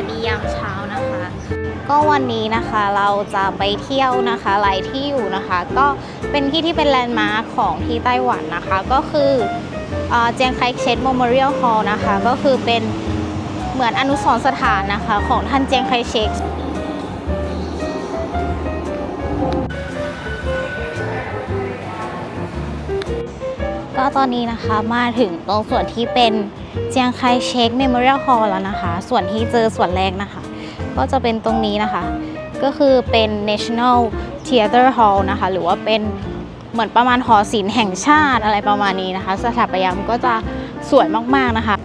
วัสดียามเช้านะคะ ก็วันนี้นะคะเราจะไปเที่ยวนะคะหลายที่อยู่นะคะ ก็เป็นที่ที่เป็นแลนด์มาร์คของที่ไต้หวันนะคะ ก็คือเจียงไคเชกโมเม r รียลฮอลล์นะคะ ก็คือเป็นเหมือนอนุสรณ์สถานนะคะของท่านเจียงไคเชกก็ตอนนี้นะคะมาถึงตรงส่วนที่เป็น เจียงไคเชกเมมโมเรียลฮอลแล้วนะคะ ส่วนที่เจอส่วนแรกนะคะ ก็จะเป็นตรงนี้นะคะ ก็คือเป็น National theater Hall นะคะ หรือว่าเป็นเหมือนประมาณหอศิลป์แห่งชาติอะไรประมาณนี้นะคะ สถาปัตยกรรมก็จะสวยมาก ๆ นะคะ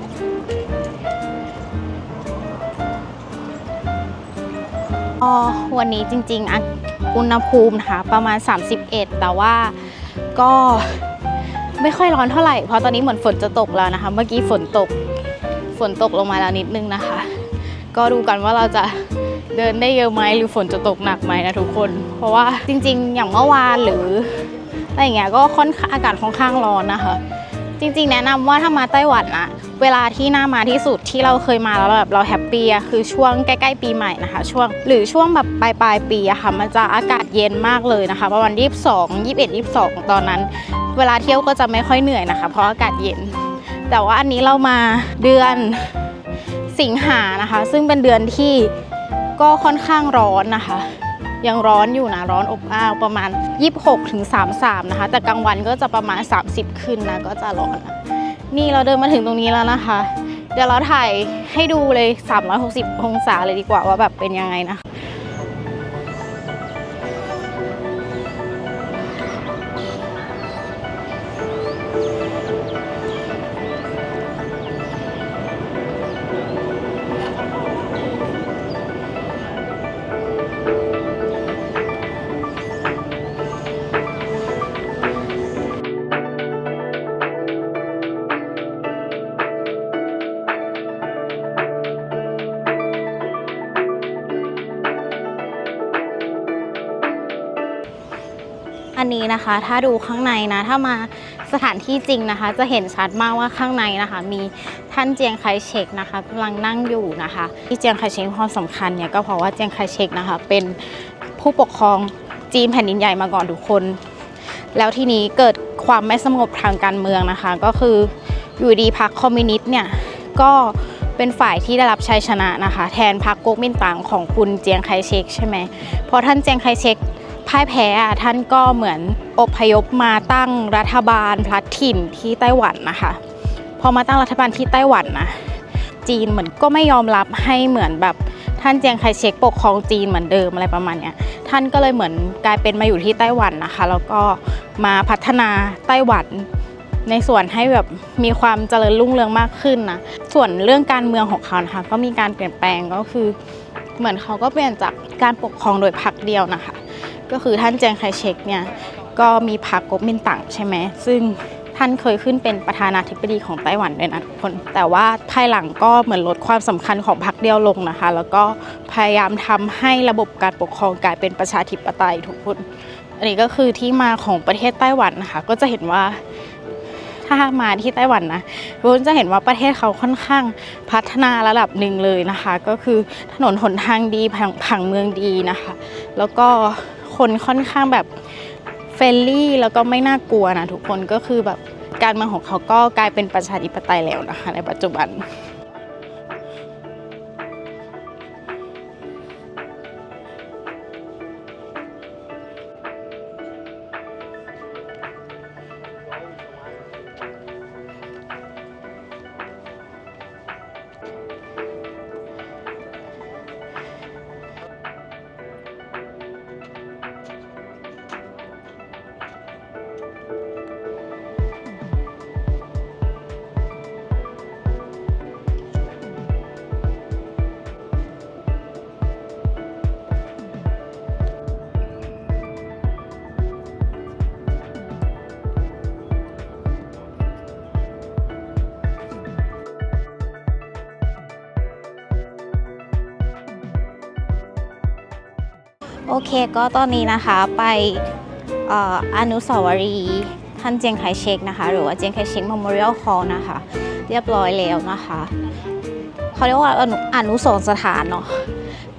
วันนี้จริง ๆ อุณหภูมินะคะประมาณ 31 แต่ว่าก็ ไม่ค่อยร้อนเท่าไหร่เพราะตอนนี้เหมือนฝนจะตกแล้วนะคะ เมื่อกี้ฝนตกฝนตกลงมาแล้วนิดนึงนะคะ ก็ดูกันว่าเราจะเดินได้เยอะไหมหรือฝนจะตกหนักไหมนะทุกคน เพราะว่าจริง ๆ อย่างเมื่อวานหรืออะไรอย่างเงี้ยก็ค่อนข้างอากาศค่อนข้างร้อนนะคะ จริงๆ แนะนำว่าถ้ามาไต้หวันอะเวลาที่น่ามาที่สุดที่เราเคยมาแล้วแบบเราแฮปปี้อะคือช่วงใกล้ๆปีใหม่นะคะ ช่วงหรือช่วงแบบปลายปลายปีอะค่ะ มันจะอากาศเย็นมากเลยนะคะประมาณ22 21 22ตอนนั้น เวลาเที่ยวก็จะไม่ค่อยเหนื่อยนะคะ เพราะอากาศเย็น แต่ว่าอันนี้เรามาเดือนสิงหานะคะ ซึ่งเป็นเดือนที่ก็ค่อนข้างร้อนนะคะ ยังร้อนอยู่นะร้อนอบอ้าวประมาณ 26ถึง33 นะคะ แต่กลางวันก็จะประมาณ 30 ขึ้นนะก็จะร้อนนะนี่เราเดินมาถึงตรงนี้แล้วนะคะ เดี๋ยวเราถ่ายให้ดูเลย 360 องศาเลยดีกว่าว่าแบบเป็นยังไงนะ นี้นะคะ ถ้าดูข้างในนะ ถ้ามาสถานที่จริงนะคะ จะเห็นชัดมากว่าข้างในนะคะ มีท่านเจียงไคเชกนะคะกำลังนั่งอยู่นะคะ ที่เจียงไคเชกความสำคัญเนี่ยก็เพราะว่าเจียงไคเชกนะคะ เป็นผู้ปกครองจีนแผ่นดินใหญ่มาก่อนทุกคน แล้วทีนี้เกิดความไม่สงบทางการเมืองนะคะ ก็คืออยู่ดีพรรคคอมมิวนิสต์เนี่ยก็เป็นฝ่ายที่ได้รับชัยชนะนะคะ แทนพรรคก๊กมินตั๋งของคุณเจียงไคเชกใช่ไหมเพราะท่านเจียงไคเชก พ่ายแพ้อะท่านก็เหมือนอพยพมาตั้งรัฐบาลพลัดถิ่นที่ไต้หวันนะคะ พอมาตั้งรัฐบาลที่ไต้หวันนะจีนเหมือนก็ไม่ยอมรับให้เหมือนแบบท่านเจียงไคเชกปกครองจีนเหมือนเดิมอะไรประมาณเนี้ยท่านก็เลยเหมือนกลายเป็นมาอยู่ที่ไต้หวันนะคะ แล้วก็มาพัฒนาไต้หวันในส่วนให้แบบมีความเจริญรุ่งเรืองมากขึ้นนะส่วนเรื่องการเมืองของเขานะคะก็มีการเปลี่ยนแปลงก็คือ เหมือนเขาก็เปลี่ยนจากการปกครองโดยพรรคเดียวนะคะ ก็คือท่านเจียงไคเชกเนี่ยก็มีพรรคก๊กมินตั๋งใช่ไหมซึ่งท่านเคยขึ้นเป็นประธานาธิบดีของไต้หวันด้วยนะทุกคน แต่ว่าภายหลังก็เหมือนลดความสำคัญของพรรคเดียวลงนะคะ แล้วก็พยายามทำให้ระบบการปกครองกลายเป็นประชาธิปไตยทุกคน อันนี้ก็คือที่มาของประเทศไต้หวันนะคะ ก็จะเห็นว่าถ้ามาที่ไต้หวันนะทุกคนจะเห็นว่าประเทศเขาค่อนข้างพัฒนาระดับหนึ่งเลยนะคะ ก็คือถนนหนทางดีผังเมืองดีนะคะ แล้วก็ คนค่อนข้างแบบเฟรนลี่แล้วก็ไม่น่ากลัวนะทุกคนก็คือแบบการเมืองของเขาก็กลายเป็นประชาธิปไตยแล้วนะคะในปัจจุบัน โอเคก็ตอนนี้นะคะไปอนุสาวรีย์ท่านเจียงไคเชกนะคะ หรือว่าเจียงไคเชก Memorial Hall นะคะ เรียบร้อยแล้วนะคะเขาเรียกว่าอนุอนุสรสถานเนาะ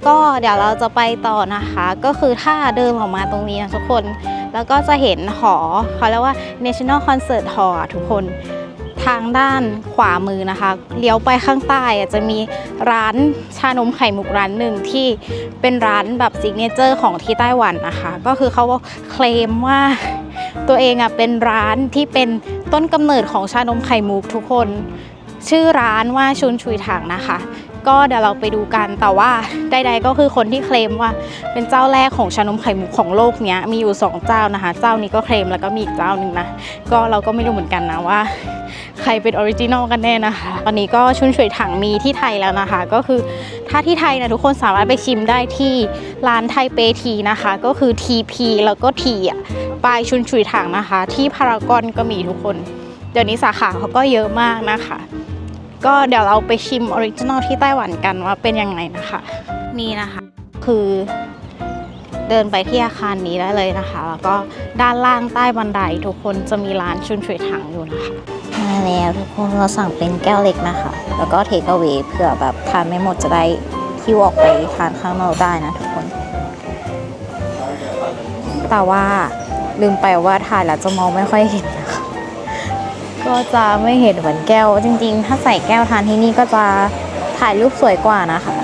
ก็เดี๋ยวเราจะไปต่อนะคะ ก็คือถ้าเดินออกมาตรงนี้นะทุกคน แล้วก็จะเห็นหอเขาเรียกว่า National Concert Hall อทุกคน ทางด้านขวามือนะคะ เลี้ยวไปข้างใต้อะจะมีร้านชานมไข่มุกร้านหนึ่งที่เป็นร้านแบบซิกเนเจอร์ของที่ไต้หวันนะคะ ก็คือเขาเคลมว่าตัวเองอะเป็นร้านที่เป็นต้นกำเนิดของชานมไข่มุกทุกคน ชื่อร้านว่าชุนชุยถังนะคะ ก็เดี๋ยวเราไปดูกันแต่ว่าใดๆก็คือคนที่เคลมว่า เป็นเจ้าแรกของชานมไข่มุกของโลกเนี้ยมีอยู่สองเจ้านะคะ เจ้านี้ก็เคลมแล้วก็มีอีกเจ้าหนึ่งนะก็เราก็ไม่รู้เหมือนกันนะว่า ใครเป็นออริจินอลกันแน่นะคะ ตอนนี้ก็ชุนฉวยถังมีที่ไทยแล้วนะคะ ก็คือถ้าที่ไทยนะทุกคนสามารถไปชิมได้ที่ร้านไทเปทีนะคะ ก็คือ TP แล้วก็ทีอะปลายชุนฉวยถังนะคะ ที่พารากอนก็มีทุกคนเดี๋ยวนี้สาขาเขาก็เยอะมากนะคะ ก็เดี๋ยวเราไปชิมออริจินอลที่ไต้หวันกันว่าเป็นยังไงนะคะ นี่นะคะ คือเดินไปที่อาคารนี้ได้เลยนะคะ แล้วก็ด้านล่างใต้บันไดทุกคนจะมีร้านชุนฉวยถังอยู่นะคะมาแล้วทุกคนเราสั่งเป็นแก้วเล็กนะคะ แล้วก็เทคเอา a y เผื่อแบบทานไม่หมดจะได้คิวออกไปทานข้างนอกได้นะทุกคน แต่ว่าลืมไปว่าถ่ายแล้วจะมองไม่ค่อยเห็นนะคะ ก็จะไม่เห็นเหมือนแก้ว จริงๆ ถ้าใส่แก้วทานที่นี่ก็จะถ่ายรูปสวยกว่านะคะ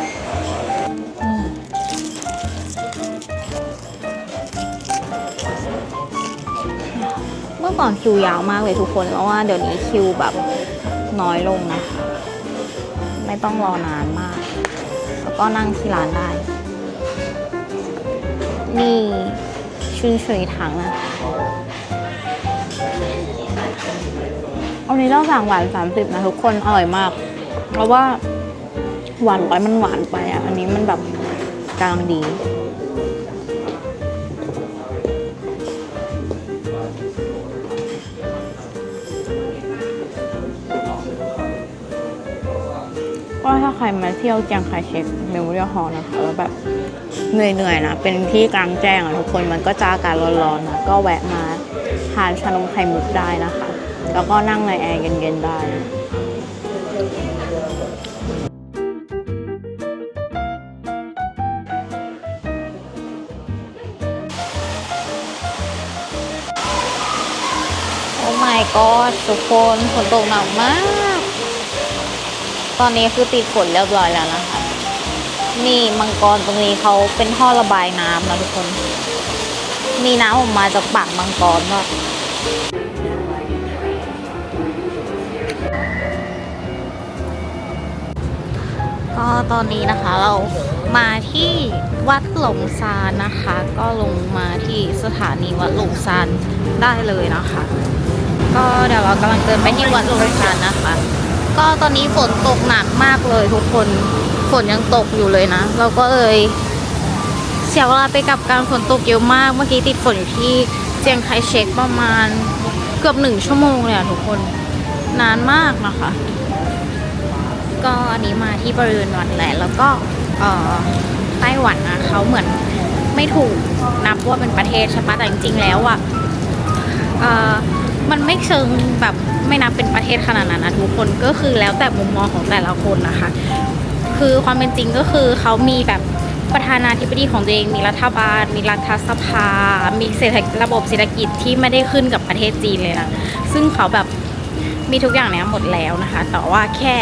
เมื่อก่อนคิวยาวมากเลยทุกคนเพราะว่าเดี๋ยวนี้คิวแบบน้อยลงนะคะ ไม่ต้องรอนานมาก แล้วก็นั่งที่ร้านได้ นี่ชุนเฉยถังนะคะ อันนี้ต้องสั่งหวาน 30 นะทุกคนอร่อยมาก เพราะว่าหวานร้อยมันหวานไปอะ อันนี้มันแบบกลางดี ก็ถ้าใครมาเที่ยวเจียงไคเชกเมมโมเรียลฮอลนะคะแล้วแบบเหนื่อยๆนะ เป็นที่กลางแจ้งอะทุกคนมันก็จะอากาศร้อนๆนะ ก็แวะมาทานชานมไข่มุกได้นะคะ แล้วก็นั่งในแอร์เย็นๆได้โอ้ my god ทุกคนฝนตกหนักมาก ตอนนี้คือติดฝนเรียบร้อยแล้วนะคะ นี่มังกรตรงนี้เขาเป็นท่อระบายน้ำนะทุกคน มีน้ำออกมาจากปากมังกรด้วย ก็ตอนนี้นะคะเรามาที่วัดหลงซานนะคะ ก็ลงมาที่สถานีวัดหลงซานได้เลยนะคะ ก็เดี๋ยวเรากำลังเดินไปที่วัดหลงซานนะคะ ก็ตอนนี้ฝนตกหนักมากเลยทุกคนฝนยังตกอยู่เลยนะ เราก็เลยเสียเวลาไปกับการฝนตกเยอะมาก เมื่อกี้ติดฝนอยู่ที่เจียงไคเชกประมาณเกือบหนึ่งชั่วโมงเลยอะทุกคนนานมากนะคะ ก็อันนี้มาที่บริเวณวัดแหละ แล้วก็ไต้หวันนะเขาเหมือนไม่ถูกนับว่าเป็นประเทศใช่ปะแต่จริงๆแล้วอะเอ่อมันไม่เชิงแบบไม่นับเป็นประเทศขนาดนั้นนะทุกคนก็คือแล้วแต่มุมมองของแต่ละคนนะคะ คือความเป็นจริงก็คือเขามีแบบประธานาธิบดีของตัวเองมีรัฐบาล มีรัฐสภา มีเศรษฐระบบเศรษฐกิจที่ไม่ได้ขึ้นกับประเทศจีนเลยนะซึ่งเขาแบบมีทุกอย่างเนี้ยหมดแล้วนะคะ แต่ว่าแค่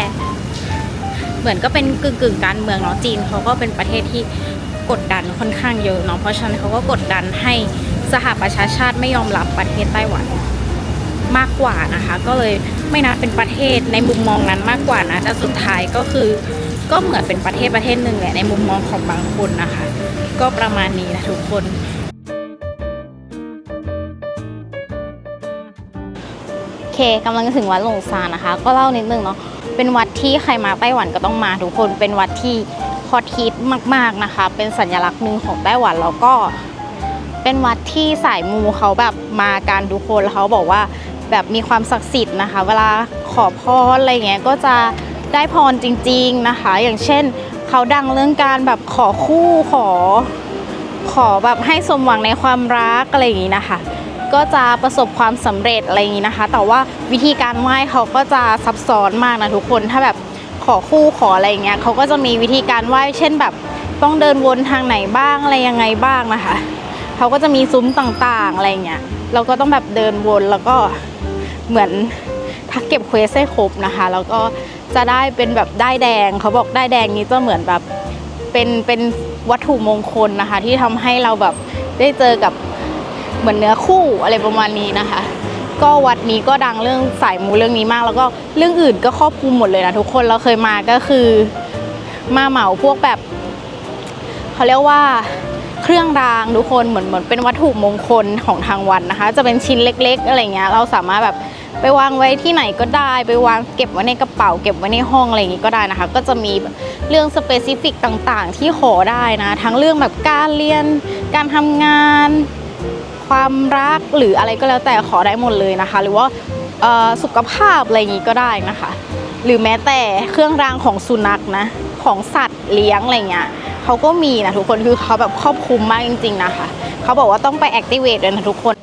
เหมือนก็เป็นกึ่งกึ่งการเมืองเนาะจีนเขาก็เป็นประเทศที่กดดันค่อนข้างเยอะเนาะเพราะฉะนั้นเขาก็กดดันให้สหประชาชาติไม่ยอมรับประเทศไต้หวันมากกว่านะคะ ก็เลยไม่นับเป็นประเทศในมุมมองนั้นมากกว่านะแต่สุดท้ายก็คือ ก็เหมือนเป็นประเทศประเทศหนึ่งแหละในมุมมองของบางคนนะคะ ก็ประมาณนี้นะทุกคนโอเคกำลังจะถึงวัดหลงซานนะคะ ก็เล่านิดนึงเนาะ เป็นวัดที่ใครมาไต้หวันก็ต้องมาทุกคน เป็นวัดที่ฮอตฮิตมาก ๆนะคะ เป็นสัญลักษณ์หนึ่งของไต้หวันแล้วก็ เป็นวัดที่สายมูเขาแบบมากันทุกคนแล้วเขาบอกว่าแบบมีความศักดิ์สิทธิ์นะคะ เวลาขอพรอะไรเงี้ยก็จะได้พรจริง ๆนะคะ อย่างเช่นเขาดังเรื่องการแบบขอคู่ขอ ขอแบบให้สมหวังในความรักอะไรอย่างนี้นะคะ ก็จะประสบความสำเร็จอะไรอย่างนี้นะคะ แต่ว่าวิธีการไหว้เขาก็จะซับซ้อนมากนะทุกคนถ้าแบบขอคู่ขออะไรอย่างเงี้ยเขาก็จะมีวิธีการไหว้เช่นแบบต้องเดินวนทางไหนบ้างอะไรยังไงบ้างนะคะเขาก็จะมีซุ้มต่างๆอะไรอย่างเงี้ยเราก็ต้องแบบเดินวนแล้วก็เหมือนถ้าเก็บเควสให้ครบนะคะ แล้วก็จะได้เป็นแบบได้แดงเขาบอกได้แดงนี้จะเหมือนแบบเป็นเป็นวัตถุมงคลนะคะ ที่ทำให้เราแบบได้เจอกับ เหมือนเนื้อคู่อะไรประมาณนี้นะคะ ก็วัดนี้ก็ดังเรื่องสายมูเรื่องนี้มาก แล้วก็เรื่องอื่นก็ครอบคลุมหมดเลยนะทุกคนเราเคยมาก็คือมาเหมาพวกแบบเขาเรียกว่าเครื่องรางทุกคนเหมือนเหมือนเป็นวัตถุมงคลของทางวัดนะคะ จะเป็นชิ้นเล็ก ๆ อะไรเงี้ยเราสามารถแบบไปวางไว้ที่ไหนก็ได้ ไปวางเก็บไว้ในกระเป๋า เก็บไว้ในห้องอะไรอย่างงี้ก็ได้นะคะ ก็จะมีเรื่องสเปซิฟิกต่างๆ ที่ขอได้นะ ทั้งเรื่องแบบการเรียน การทำงาน ความรักหรืออะไรก็แล้วแต่ขอได้หมดเลยนะคะ หรือว่าสุขภาพอะไรอย่างนี้ก็ได้นะคะ หรือแม้แต่เครื่องรางของสุนัขนะของสัตว์เลี้ยงอะไรเงี้ยเขาก็มีนะทุกคนคือเขาแบบครอบคลุมมากจริง ๆ นะคะเขาบอกว่าต้องไป activate ด้วยนะทุกคน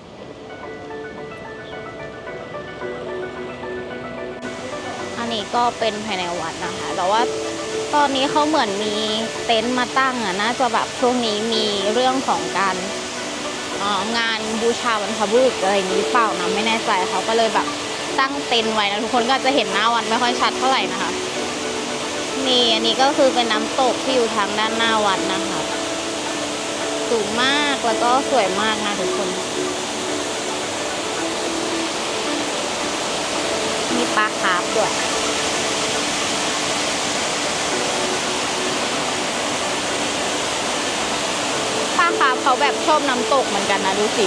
อันนี้ก็เป็นภายในวัดนะคะแต่ว่าตอนนี้เขาเหมือนมีเต็นท์มาตั้งอะน่าจะแบบช่วงนี้มีเรื่องของการ งานบูชาบรรพบุรุษอะไรนี้หรือเปล่านะไม่แน่ใจเขาก็เลยแบบตั้งเต็นไว้นะทุกคนก็จะเห็นหน้าวัดไม่ค่อยชัดเท่าไหร่นะคะนี่อันนี้ก็คือเป็นน้ำตกที่อยู่ทางด้านหน้าวัดนะคะสูงมากแล้วก็สวยมากนะทุกคน มีปลาคาร์ฟด้วย คาร์ฟเขาแบบชอบน้ำตกเหมือนกันนะดูสิ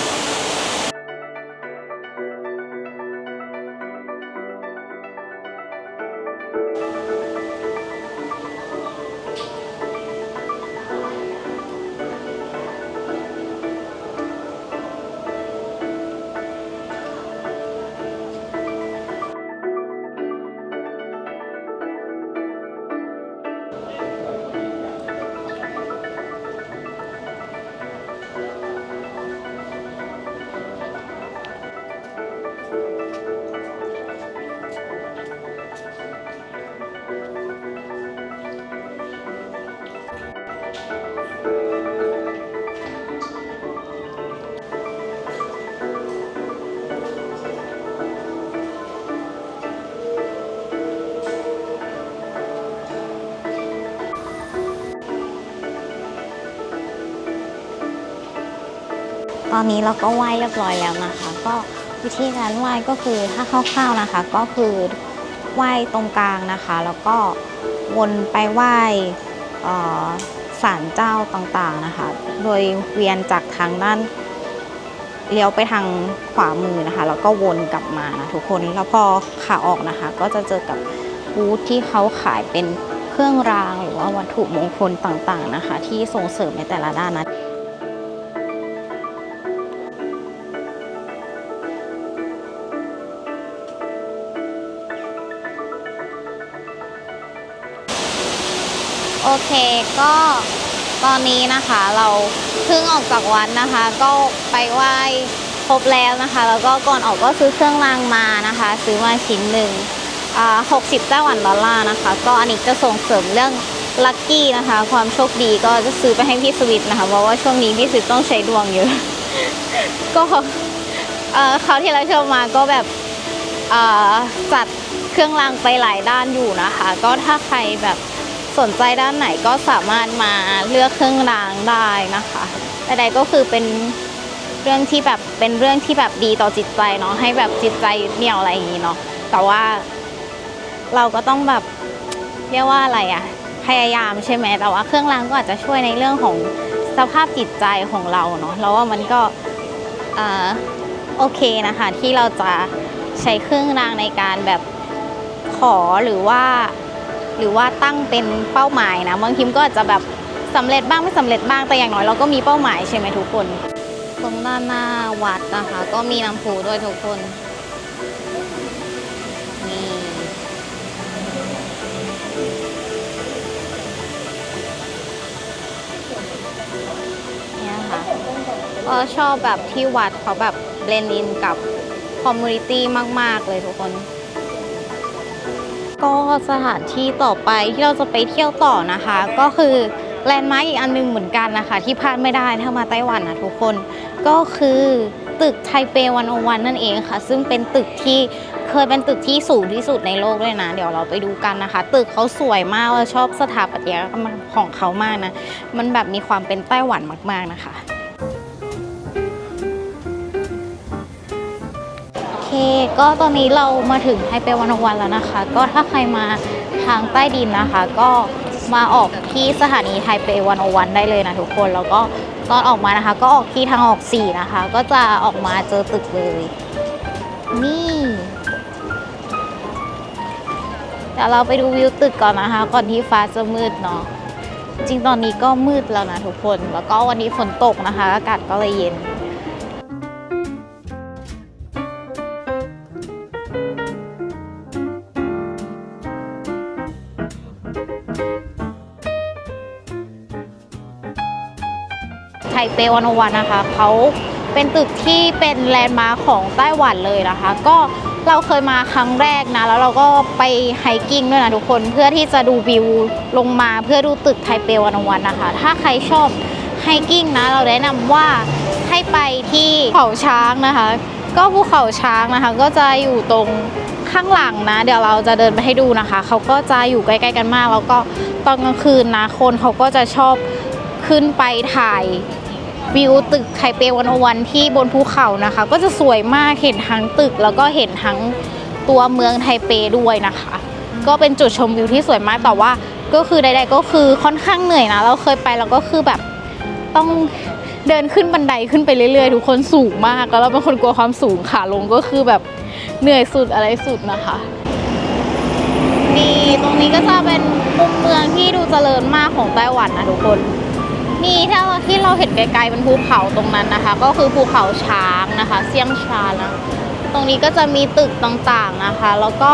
อนนี้เราก็ไหว้เรียบร้อยแล้วนะคะ ก็วิธีการไหว้ก็คือถ้าคร่าวๆนะคะ ก็คือไหว้ตรงกลางนะคะ แล้วก็วนไปไหว้ศาลเจ้าต่างๆนะคะ โดยเวียนจากทางด้านเลี้ยวไปทางขวามือนะคะ แล้วก็วนกลับมานะทุกคนแล้วพอขาออกนะคะ ก็จะเจอกับบูธที่เขาขายเป็นเครื่องรางหรือว่าวัตถุมงคลต่างๆนะคะ ที่ส่งเสริมในแต่ละด้านนะ เคก็ตอนนี้นะคะเราเพิ่งออกจากวัดนะคะ ก็ไปไหว้ครบแล้วนะคะ แล้วก็ก่อนออกก็ซื้อเครื่องรางมานะคะ ซื้อมาชิ้นหนึ่งอ่า60ไต้หวันดอลลาร์นะคะ ก็อันนี้จะส่งเสริมเรื่องลัคกี้นะคะ ความโชคดีก็จะซื้อไปให้พี่สวิตนะคะเพราะว่าช่วงนี้พี่สวิตต้องใช้ดวงเยอะ ก็เขาที่เราชอบมาก็แบบจัดเครื่องรางไปหลายด้านอยู่นะคะ ก็ถ้าใครแบบ สนใจด้านไหนก็สามารถมาเลือกเครื่องรางได้นะคะแต่ใดก็คือเป็นเรื่องที่แบบเป็นเรื่องที่แบบดีต่อจิตใจเนาะให้แบบจิตใจยึดเหนี่ยวอะไรอย่างนี้เนาะแต่ว่าเราก็ต้องแบบเรียกว่าอะไรอะพยายามใช่ไหมแต่ว่าเครื่องรางก็อาจจะช่วยในเรื่องของสภาพจิตใจของเราเนาะเราว่ามันก็อ่าโอเคนะคะที่เราจะใช้เครื่องรางในการแบบขอหรือว่า หรือว่าตั้งเป็นเป้าหมายนะบางทีมก็อาจจะแบบสำเร็จบ้างไม่สำเร็จบ้างแต่อย่างน้อยเราก็มีเป้าหมายใช่ไหมทุกคน ตรงด้านหน้าวัดนะคะ ก็มีน้ำพุด้วยทุกคนนี่เนี่ยค่ะก็ชอบแบบที่วัดเขาแบบเบลนด์อินกับคอมมูนิตี้มาก ๆ เลยทุกคน ก็สถานที่ต่อไปที่เราจะไปเที่ยวต่อนะคะ ก็คือแลนด์มาร์กอีกอันหนึงเหมือนกันนะคะ ที่พลาดไม่ได้ถ้ามาไต้หวันนะทุกคนก็คือตึกไทเปวันโอวันนั่นเองค่ะ ซึ่งเป็นตึกที่เคยเป็นตึกที่สูงที่สุดในโลกด้วยนะ เดี๋ยวเราไปดูกันนะคะ ตึกเขาสวยมากเราชอบสถาปัตยกรรมของเขามากนะ มันแบบมีความเป็นไต้หวันมาก ๆนะคะ ก็ตอนนี้เรามาถึงไทเปวันวันแล้วนะคะ ก็ถ้าใครมาทางใต้ดินนะคะ ก็มาออกที่สถานีไทเปวันวันได้เลยนะทุกคน แล้วก็ตอนออกมานะคะ ก็ออกที่ทางออก 4 นะคะ ก็จะออกมาเจอตึกเลย นี่เดี๋ยวเราไปดูวิวตึกก่อนนะคะ ก่อนที่ฟ้าจะมืดเนาะจริงตอนนี้ก็มืดแล้วนะทุกคน แล้วก็วันนี้ฝนตกนะคะ อากาศก็เลยเย็น ไทเปวันวันนะคะเขาเป็นตึกที่เป็นแลนด์มาร์คของไต้หวันเลยนะคะ ก็เราเคยมาครั้งแรกนะ แล้วเราก็ไปไฮกิ้งด้วยนะทุกคนเพื่อที่จะดูวิวลงมาเพื่อดูตึกไทเปวันวันนะคะ ถ้าใครชอบไฮกิ้งนะ เราแนะนำว่าให้ไปที่เขาช้างนะคะ ก็ภูเขาช้างนะคะ ก็จะอยู่ตรงข้างหลังนะ เดี๋ยวเราจะเดินไปให้ดูนะคะ เขาก็จะอยู่ใกล้ๆกันมาก แล้วก็ตอนกลางคืนนะ คนเขาก็จะชอบขึ้นไปถ่าย วิวตึกไทเปวันวันที่บนภูเขานะคะ ก็จะสวยมากเห็นทั้งตึกแล้วก็เห็นทั้งตัวเมืองไทเปด้วยนะคะ ก็เป็นจุดชมวิวที่สวยมากแต่ว่าก็คือใดๆก็คือค่อนข้างเหนื่อยนะ เราเคยไปแล้วก็คือแบบต้องเดินขึ้นบันไดขึ้นไปเรื่อยๆ ทุกคนสูงมากแล้วเราเป็นคนกลัวความสูงขาลงก็คือแบบเหนื่อยสุดอะไรสุดนะคะนี่ตรงนี้ก็จะเป็นมุมเมืองที่ดูเจริญมากของไต้หวันนะทุกคน นี่ถ้าที่เราเห็นไกลๆเป็นภูเขาตรงนั้นนะคะ ก็คือภูเขาช้างนะคะ เซียงชานะตรงนี้ก็จะมีตึกต่างๆนะคะ แล้วก็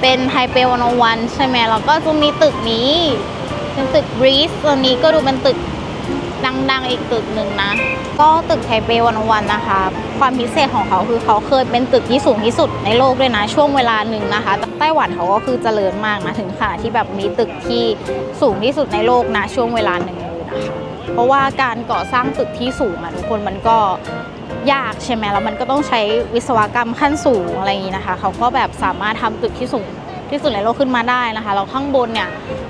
เป็นไฮเปวันวันใช่ไหมแล้วก็จะมีตึกนี้เป็นตึกบรีสตัวนี้ก็ดูเป็นตึก ดังๆอีกตึกหนึ่งนะ ก็ตึกไทเปวันวันนะคะ ความพิเศษของเขาคือเขาเคยเป็นตึกที่สูงที่สุดในโลกด้วยนะ ช่วงเวลาหนึ่งนะคะไต้หวันเขาก็คือเจริญมากนะถึงขนาดที่แบบมีตึกที่สูงที่สุดในโลกนะช่วงเวลาหนึ่งเลยนะคะเพราะว่าการก่อสร้างตึกที่สูงอะทุกคนมันก็ยากใช่ไหมแล้วมันก็ต้องใช้วิศวกรรมขั้นสูงอะไรอย่างนี้นะคะ เขาก็แบบสามารถทำตึกที่สูง ที่สุดในโลกขึ้นมาได้นะคะแล้วข้างบนเนี่ย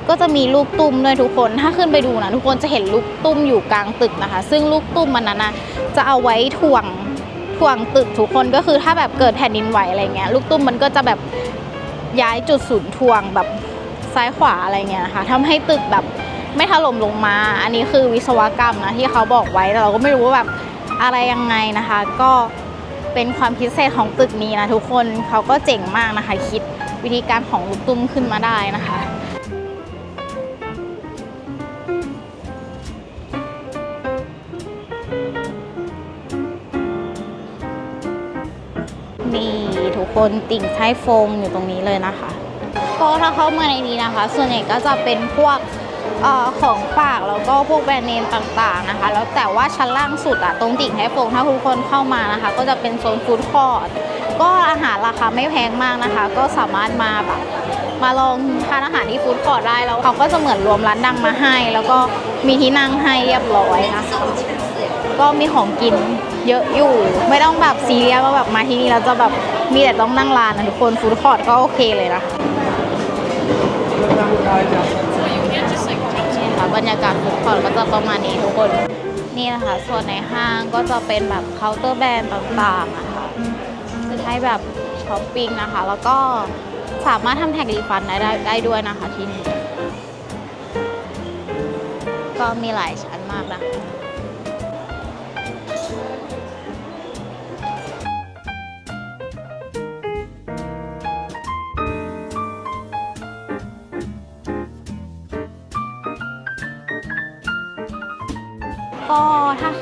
ก็จะมีลูกตุ้มด้วยทุกคน ถ้าขึ้นไปดูนะทุกคนจะเห็นลูกตุ้มอยู่กลางตึกนะคะ ซึ่งลูกตุ้มมันนั้นนะจะเอาไว้ถ่วงถ่วงตึกทุกคนก็คือถ้าแบบเกิดแผ่นดินไหวอะไรเงี้ยลูกตุ้มมันก็จะแบบย้ายจุดศูนย์ถ่วงแบบซ้ายขวาอะไรเงี้ยนะคะทำให้ตึกแบบไม่ถล่มลงมา อันนี้คือวิศวกรรมนะที่เขาบอกไว้แต่เราก็ไม่รู้ว่าแบบอะไรยังไงนะคะ ก็เป็นความพิเศษของตึกนี้นะทุกคนเขาก็เจ๋งมากนะคะคิด วิธีการของลูกตุ้มขึ้นมาได้นะคะนี่ทุกคนติ่งไช่ฟงอยู่ตรงนี้เลยนะคะก็ถ้าเข้ามาในนี้นะคะ ส่วนใหญ่ก็จะเป็นพวกอของฝากแล้วก็พวกแบรนด์เนมต่างๆนะคะ แล้วแต่ว่าชั้นล่างสุดอะตรงติ่งไช่ฟงถ้าทุกคนเข้ามานะคะ ก็จะเป็นโซนฟู้ดคอร์ท ก็อาหารราคาไม่แพงมากนะคะ ก็สามารถมาแบบมาลองทานอาหารที่ฟู้ดคอร์ทได้แล้วเขาก็จะเหมือนรวมร้านดังมาให้ แล้วก็มีที่นั่งให้เรียบร้อยนะคะก็มีของกินเยอะอยู่ ไม่ต้องแบบซีเรียสว่าแบบมาที่นี่เราจะแบบมีแต่ต้องนั่งร้านนะทุกคนฟู้ดคอร์ทก็โอเคเลยนะคะบรรยากาศฟู้ดคอร์ทก็จะประมาณนี้ทุกคนนี่นะคะส่วนในห้างก็จะเป็นแบบเคาน์เตอร์แบรนด์ต่างๆนะคะ ให้แบบช้อปปิ้งนะคะ แล้วก็สามารถทำแท็กรีฟันได้ได้ได้ด้วยนะคะที่นี่ ก็มีหลายชั้นมากนะคะ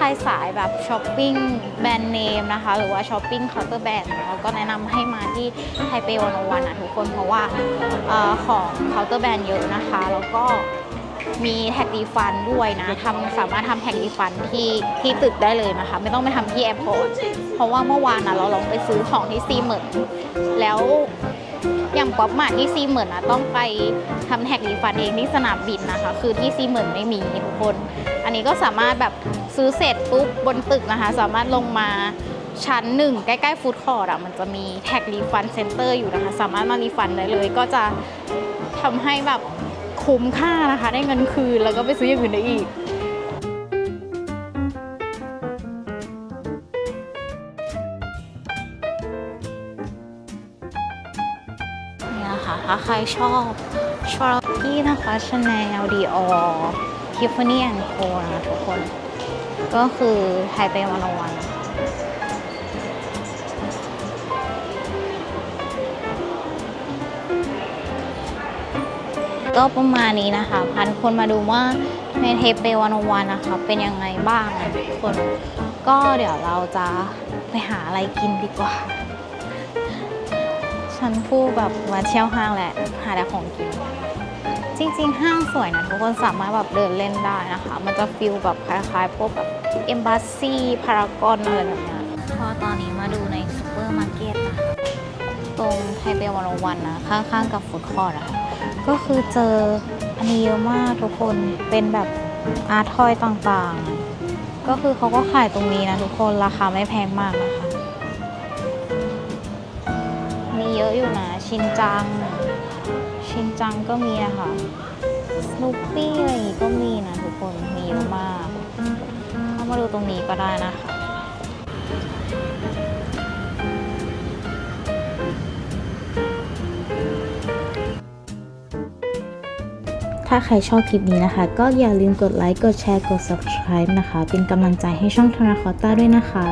รสายแบบช้อปปิ้งแบรนด์เนมนะคะ หรือว่าช้อปปิ้งเคาน์เตอร์แบรนด์นะคะก็แนะนำให้มาที่ไทเปวันวันนะทุกคนเพราะว่าเออของเคาน์เตอร์แบรนด์เยอะนะคะ แล้วก็มีแท็กรีฟันด้วยนะทำสามารถทำแท็กรีฟันที่ที่ตึกได้เลยนะคะ ไม่ต้องไปทำที่แอร์พอร์ตเพราะว่าเมื่อวานนะเราลองไปซื้อของที่ซีเมิร์แล้วอย่างป๊อปมาที่ซีเหมือนนะต้องไปทำแท็กรีฟันเองที่สนามบินนะคะ คือที่ซีเหมือนไม่มีทุกคน อันนี้ก็สามารถแบบ ซื้อเสร็จปุ๊บบนตึกนะคะ สามารถลงมาชั้นหนึ่งใกล้ๆฟู้ดคอร์ดอะมันจะมีแท็กรีฟันเซ็นเตอร์อยู่นะคะ สามารถมารีฟันได้เลย ก็จะทำให้แบบคุ้มค่านะคะ ได้เงินคืนแล้วก็ไปซื้ออย่างอื่นได้อีกนี่นะคะถ้าใครชอบชอปปี้นะคะชาแนลดีออทิฟฟานี่แอนโคนะทุกคน ก็คือไทเปวันวันก็ประมาณนี้นะคะพันคนมาดูว่าในเทปเปวันวันนะคะเป็นยังไงบ้างนะทุกคน ก็เดี๋ยวเราจะไปหาอะไรกินดีกว่า ฉันพูดแบบมาเที่ยวห้างแหละ หาแต่ของกิน จริงๆ ห้างสวยนะทุกคนสามารถแบบเดินเล่นได้นะคะ มันจะฟิลแบบคล้ายๆพวกแบบเอมบ s สซีพารากอนอะไรแบบเนี้ยพอตอนนี้มาดูในซูเปอร์มาร์เก็ตนะคะตรงไทเปวันวันนะ ข้างๆ กับฟู้ดคอร์ทอะก็คือเจออันนี้เยอะมากทุกคนเป็นแบบอาร์ทอยต่างๆ ก็คือเขาก็ขายตรงนี้นะทุกคนราคาไม่แพงมากนะคะ มีเยอะอยู่นะ ชินจัง ชินจังก็มีนะคะสนุปปี้อะไรอย่างงี้ก็มีนะทุกคนมีเยอะมากเข้ามาดูตรงนี้ก็ได้นะคะถ้าใครชอบคลิปนี้นะคะ ก็อย่าลืมกดไลค์ กดแชร์ กด subscribe นะคะ เป็นกำลังใจให้ช่องธนาคอต้าด้วยนะคะ